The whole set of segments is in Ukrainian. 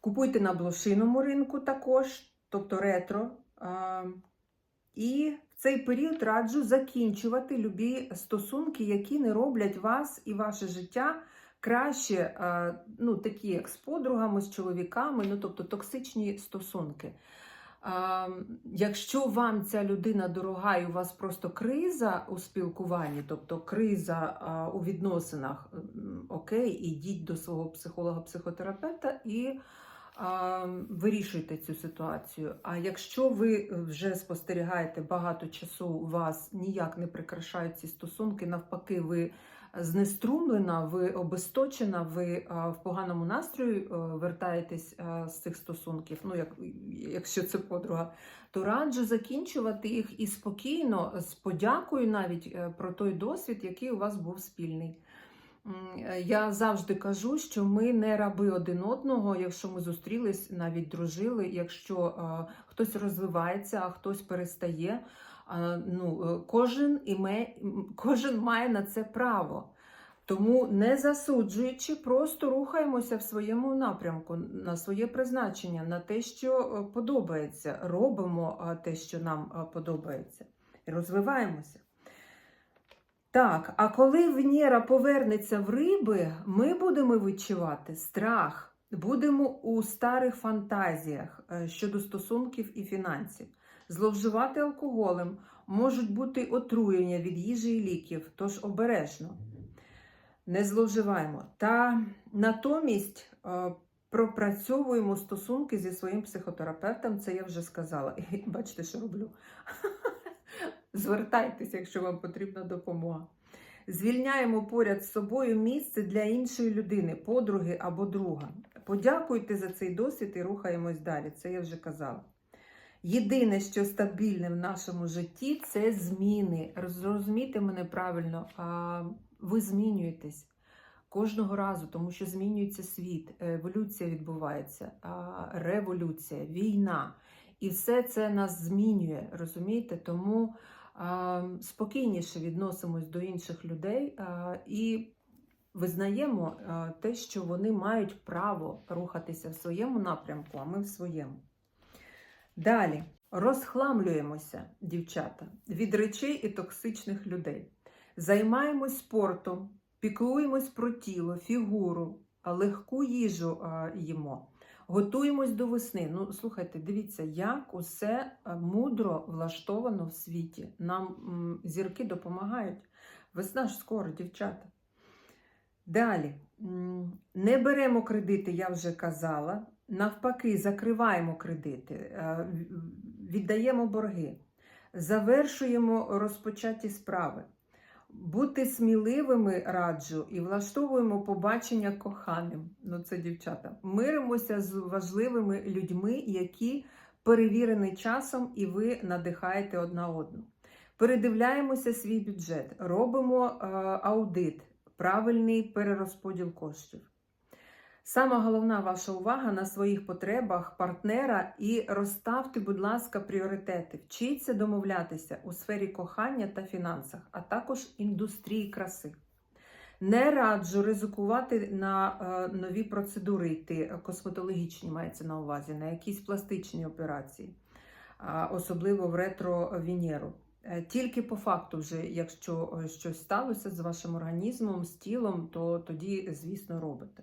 Купуйте на блошиному ринку також, тобто ретро. І в цей період раджу закінчувати любі стосунки, які не роблять вас і ваше життя краще, ну, такі як з подругами, з чоловіками, ну, тобто токсичні стосунки. Якщо вам ця людина дорога і у вас просто криза у спілкуванні, тобто криза у відносинах, окей, ідіть до свого психолога-психотерапевта і вирішуйте цю ситуацію. А якщо ви вже спостерігаєте багато часу, у вас ніяк не прикрашають ці стосунки, навпаки, ви знеструмлена, ви обесточена, ви в поганому настрої вертаєтесь з цих стосунків, ну як, якщо це подруга, то раджу закінчувати їх і спокійно, з подякою навіть е, про той досвід, який у вас був спільний. Е, Я завжди кажу, що ми не раби один одного, якщо ми зустрілись, навіть дружили, якщо е, хтось розвивається, а хтось перестає. ну, е, кожен, іме, кожен має на це право. Тому не засуджуючи, просто рухаємося в своєму напрямку, на своє призначення, на те, що подобається. Робимо те, що нам подобається, і розвиваємося. Так, а коли Венера повернеться в риби, ми будемо відчувати страх, будемо у старих фантазіях е, щодо стосунків і фінансів. Зловживати алкоголем можуть бути отруєння від їжі і ліків, тож обережно. Не зловживаємо. Та натомість е, пропрацьовуємо стосунки зі своїм психотерапевтом, це я вже сказала. І бачите, що роблю. Звертайтеся, якщо вам потрібна допомога. Звільняємо поряд з собою місце для іншої людини, подруги або друга. Подякуйте за цей досвід і рухаємось далі. Це я вже казала. Єдине, що стабільне в нашому житті, це зміни. Зрозумійте мене правильно, ви змінюєтесь кожного разу, тому що змінюється світ, еволюція відбувається, революція, війна. І все це нас змінює, розумієте? Тому спокійніше відносимось до інших людей і визнаємо те, що вони мають право рухатися в своєму напрямку, а ми в своєму. Далі розхламлюємося, дівчата, від речей і токсичних людей. Займаємось спортом, піклуємось про тіло, фігуру, легку їжу їмо. Готуємось до весни. Ну, слухайте, дивіться, як усе мудро влаштовано в світі. Нам зірки допомагають. Весна ж скоро, дівчата. Далі. Не беремо кредити, я вже казала. Навпаки, закриваємо кредити, е, віддаємо борги, завершуємо розпочаті справи. Бути сміливими раджу і влаштовуємо побачення коханим. Ну, це дівчата. Миримося з важливими людьми, які перевірені часом, і ви надихаєте одна одну. Передивляємося свій бюджет, робимо е, аудит, правильний перерозподіл коштів. Сама головна ваша увага на своїх потребах партнера і розставте, будь ласка, пріоритети. Вчіться домовлятися у сфері кохання та фінансах, а також індустрії краси. Не раджу ризикувати на е, нові процедури йти, е, косметологічні мається на увазі, на якісь пластичні операції. а, особливо в ретро-Венеру. Е, Тільки по факту, вже, якщо е, щось сталося з вашим організмом, з тілом, то тоді, звісно, робите.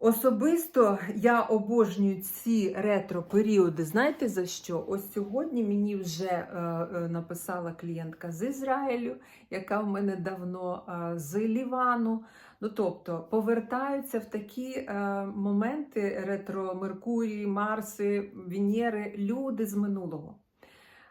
Особисто я обожнюю ці ретро-періоди. Знаєте за що? Ось сьогодні мені вже е, е, написала клієнтка з Ізраїлю, яка в мене давно е, з Лівану. Ну, тобто повертаються в такі е, моменти ретро Меркурії, Марси, Венери, люди з минулого.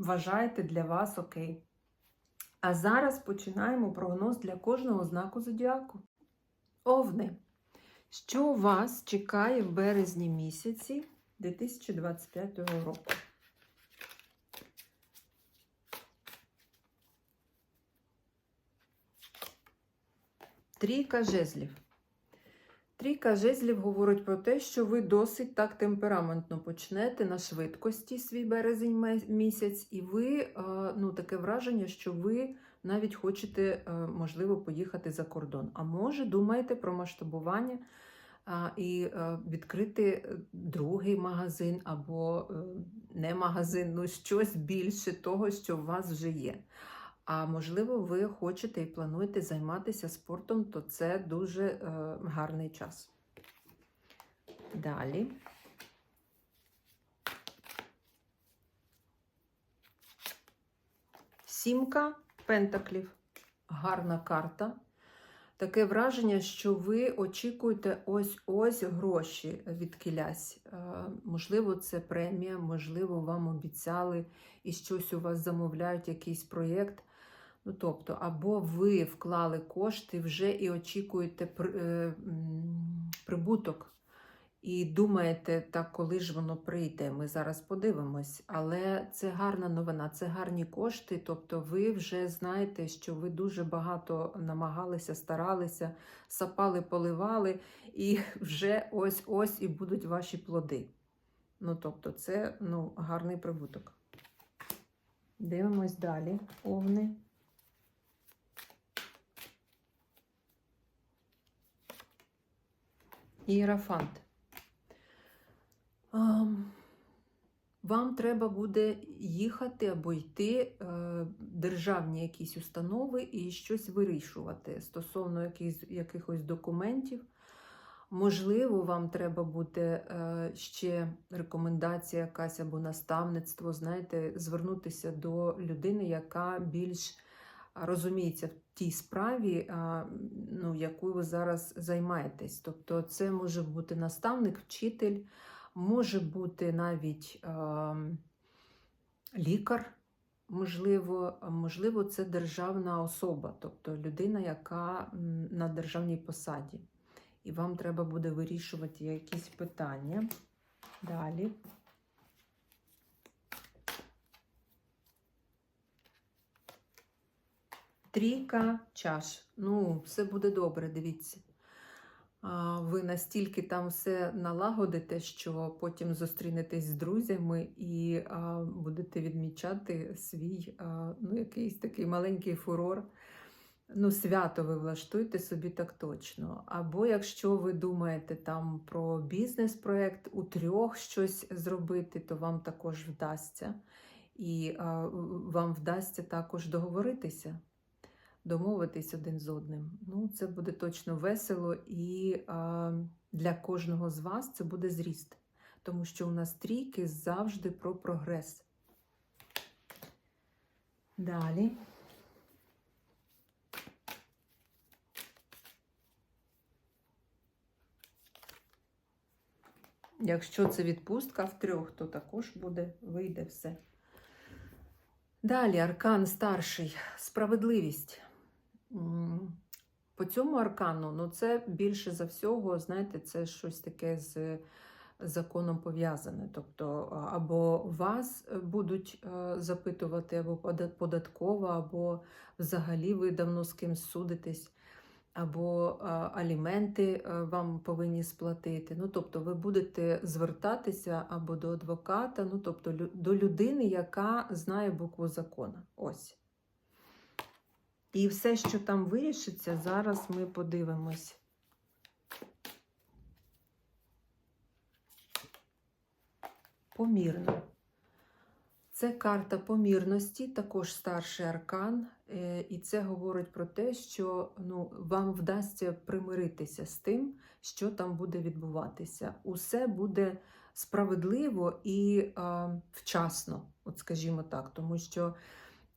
вважаєте для вас окей. А зараз починаємо прогноз для кожного знаку зодіаку. Овни. Що вас чекає в березні місяці 2025 року? Трійка жезлів. Трійка жезлів говорить про те, що ви досить так темпераментно почнете на швидкості свій березень місяць, і ви е, ну, таке враження, що ви навіть хочете, е, можливо, поїхати за кордон. А може, думаєте про масштабування і е, відкрити другий магазин або не магазин, ну щось більше того, що у вас вже є. А можливо, ви хочете і плануєте займатися спортом, то це дуже е, гарний час. Далі. Сімка пентаклів. Гарна карта. Таке враження, що ви очікуєте ось-ось гроші від кілясь. Е, Можливо, це премія, можливо, вам обіцяли і щось у вас замовляють, якийсь проєкт. Ну, тобто, або ви вклали кошти вже і очікуєте е, прибуток, і думаєте, так коли ж воно прийде. Ми зараз подивимось. Але це гарна новина, це гарні кошти. Тобто, ви вже знаєте, що ви дуже багато намагалися, старалися, сапали, поливали, і вже ось-ось і будуть ваші плоди. Ну, тобто, це ну, гарний прибуток. Дивимось далі. Овни. Іерафант. Вам треба буде їхати або йти е, державні якісь установи і щось вирішувати стосовно якихось, якихось документів. Можливо, вам треба буде е, ще рекомендація якась або наставництво, знаєте, звернутися до людини, яка більш розуміється в тій справі, ну, якою ви зараз займаєтесь. Тобто, це може бути наставник, вчитель, може бути навіть лікар. Можливо, можливо, це державна особа, тобто людина, яка на державній посаді. І вам треба буде вирішувати якісь питання. Далі. Трійка чаш. Ну, все буде добре, дивіться. Ви настільки там все налагодите, що потім зустрінетесь з друзями і будете відмічати свій ну, якийсь такий маленький фурор. Ну, свято ви влаштуйте собі так точно. Або якщо ви думаєте там про бізнес-проект, у трьох щось зробити, то вам також вдасться. І а, вам вдасться також договоритися, домовитись один з одним. Ну, це буде точно весело, і а, для кожного з вас це буде зріст. Тому що у нас трійки завжди про прогрес. Далі. Якщо це відпустка в трьох, то також буде, вийде все. Далі аркан старший справедливість. По цьому аркану, ну це більше за всього, знаєте, це щось таке з законом пов'язане. Тобто, або вас будуть е, запитувати, або пода- податкова, або взагалі ви давно з кимсь судитесь або аліменти вам повинні сплатити. Ну, тобто, ви будете звертатися або до адвоката, ну, тобто до людини, яка знає букву закона. Ось. І все, що там вирішиться, зараз ми подивимось. Помірно. Це карта помірності, також старший аркан, е, і це говорить про те, що ну, вам вдасться примиритися з тим, що там буде відбуватися. Усе буде справедливо і а, вчасно, от скажімо так, тому що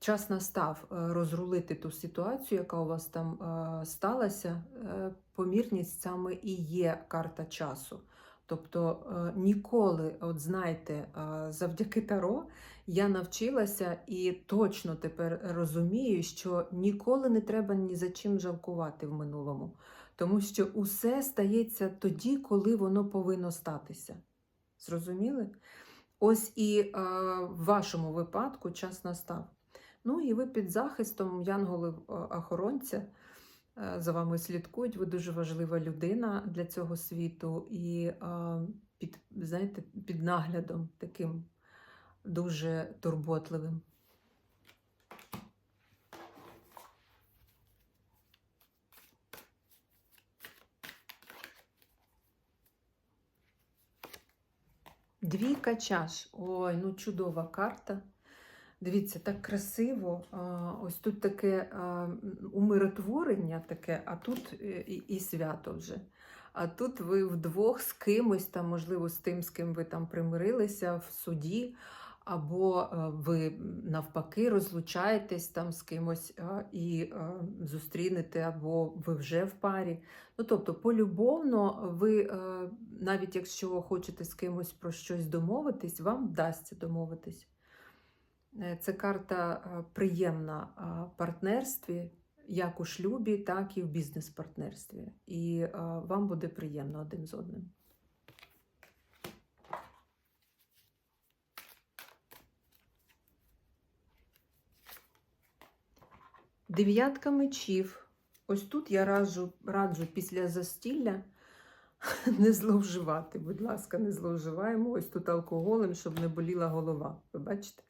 час настав е, розрулити ту ситуацію, яка у вас там е, сталася. Е, Помірність саме і є карта часу. Тобто ніколи, от знаєте, завдяки Таро я навчилася і точно тепер розумію, що ніколи не треба ні за чим жалкувати в минулому, тому що усе стається тоді, коли воно повинно статися. Зрозуміли? Ось і в вашому випадку час настав. Ну і ви під захистом янголів-охоронця е, за вами слідкують. Ви дуже важлива людина для цього світу, і е, під, знаєте, під наглядом таким дуже турботливим. Двійка чаш. Ой, ну чудова карта. Дивіться, так красиво. Ось тут таке умиротворення, таке, а тут е, і, і свято вже. А тут ви вдвох з кимось, там, можливо, з тим, з ким ви там примирилися в суді, або е, ви навпаки розлучаєтесь там з кимось і е, зустрінете, або ви вже в парі. Ну, тобто, полюбовно, ви, навіть якщо хочете з кимось про щось домовитись, вам вдасться домовитись. Е, Це карта е, приємна партнерстві, як у шлюбі, так і в бізнес-партнерстві. І е, вам буде приємно один з одним. Дев'ятка мечів. Ось тут я раджу, раджу після застілля не зловживати. Будь ласка, не зловживаємо. Ось тут алкоголем, щоб не боліла голова. Ви бачите?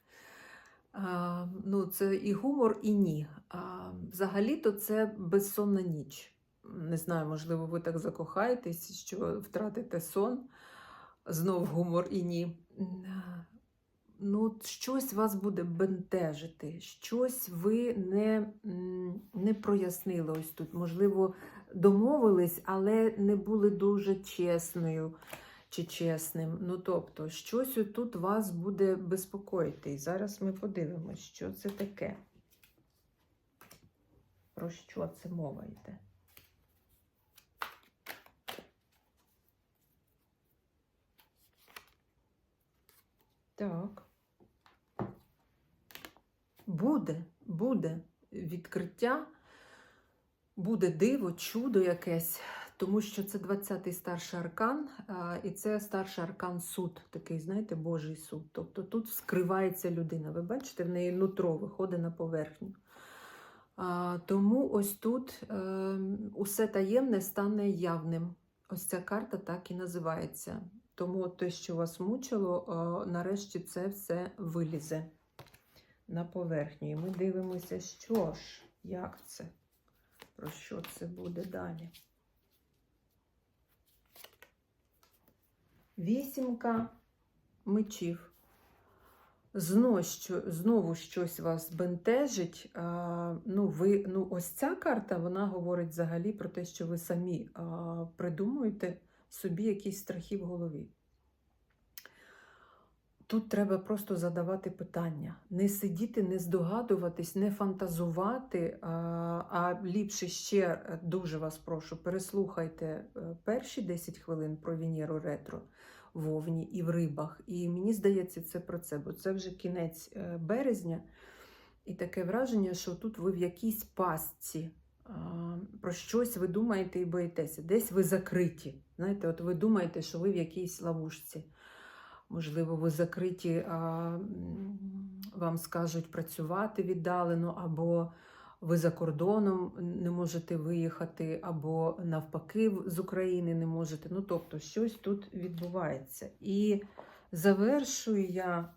Ну, це і гумор, і ні. Взагалі-то це безсонна ніч. Не знаю, можливо, ви так закохаєтесь, що втратите сон. Знов гумор і ні. Ну, щось вас буде бентежити, щось ви не, не прояснили ось тут. Можливо, домовились, але не були дуже чесною чи чесним. Ну, тобто, щось тут вас буде безпокоїти. І зараз ми подивимось, що це таке. Про що це мова йде? Так. Буде, буде відкриття, буде диво, чудо якесь, тому що це 20-й старший аркан, і це старший аркан суд, такий, знаєте, Божий суд. Тобто тут скривається людина. Ви бачите, в неї нутро виходить на поверхню. Тому ось тут е, усе таємне стане явним. Ось ця карта так і називається. Тому те, що вас мучило, е, нарешті це все вилізе на поверхню. І ми дивимося, що ж, як це, про що це буде далі. Вісімка мечів. Знову, що, знову щось вас бентежить. Ну, ви, ну, ось ця карта вона говорить взагалі про те, що ви самі придумуєте собі якісь страхи в голові. Тут треба просто задавати питання, не сидіти, не здогадуватись, не фантазувати, а, ліпше ще е, дуже вас прошу, переслухайте е, перші 10 хвилин про Венеру ретро в Овні і в рибах. І мені здається, це про це, бо це вже кінець е, березня, і таке враження, що тут ви в якійсь пастці. Про щось ви думаєте і боїтеся. Десь ви закриті. Знаєте, от ви думаєте, що ви в якійсь ловушці. Можливо, ви закриті, а, вам скажуть працювати віддалено, або ви за кордоном не можете виїхати, або навпаки з України не можете. Ну, тобто, щось тут відбувається. І завершую я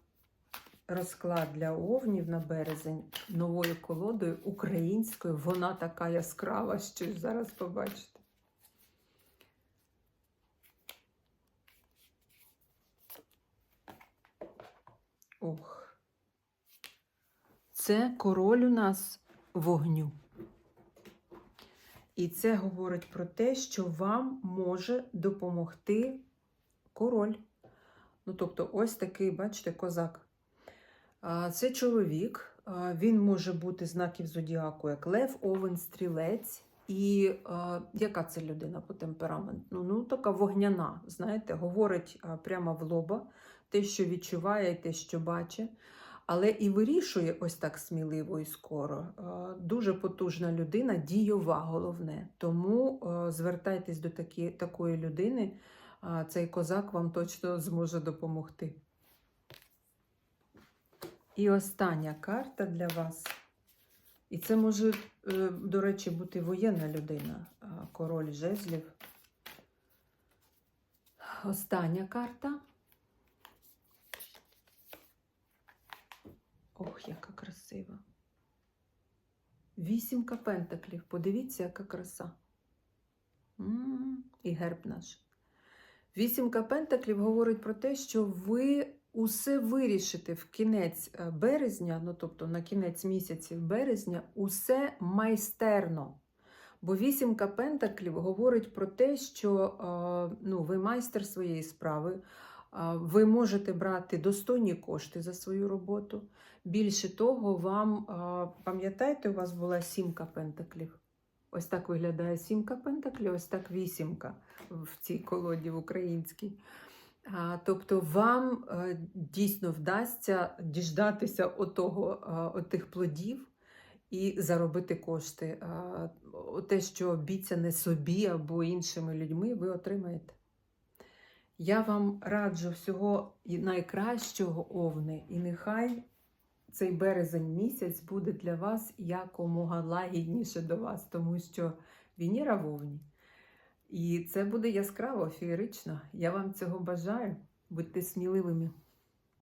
розклад для овнів на березень новою колодою українською. Вона така яскрава, що зараз побачите. Ох. Це король у нас вогню. І це говорить про те, що вам може допомогти король. Ну, тобто, ось такий, бачите, козак. Це чоловік, він може бути знаків зодіаку, як Лев, Овен, Стрілець. І а, яка це людина по темпераменту? Ну, ну така вогняна, знаєте, говорить прямо в лоба те, що відчуває, те, що бачить, але і вирішує ось так сміливо і скоро. Дуже потужна людина, дійова головне. Тому звертайтесь до такі, такої людини, цей козак вам точно зможе допомогти. І остання карта для вас. І це може, е, до речі, бути воєнна людина, король жезлів. Остання карта. Ох, яка красива. Вісімка пентаклів. Подивіться, яка краса. М, І герб наш. Вісімка пентаклів говорить про те, що ви усе вирішите в кінець е, березня, ну тобто на кінець місяців березня, усе майстерно. Бо вісімка пентаклів говорить про те, що е, ну, ви майстер своєї справи, ви можете брати достойні кошти за свою роботу. Більше того, вам пам'ятаєте, у вас була сімка пентаклів. Ось так виглядає сімка пентаклів, ось так вісімка в цій колоді в українській. Тобто вам е, дійсно вдасться діждатися отого, отих плодів і заробити кошти. Те, що обіцяне собі або іншими людьми, ви отримаєте. Я вам раджу всього найкращого овни, і нехай цей березень місяць буде для вас якомога лагідніше до вас, тому що Венера в. І це буде яскраво, феєрично. Я вам цього бажаю. Будьте сміливими.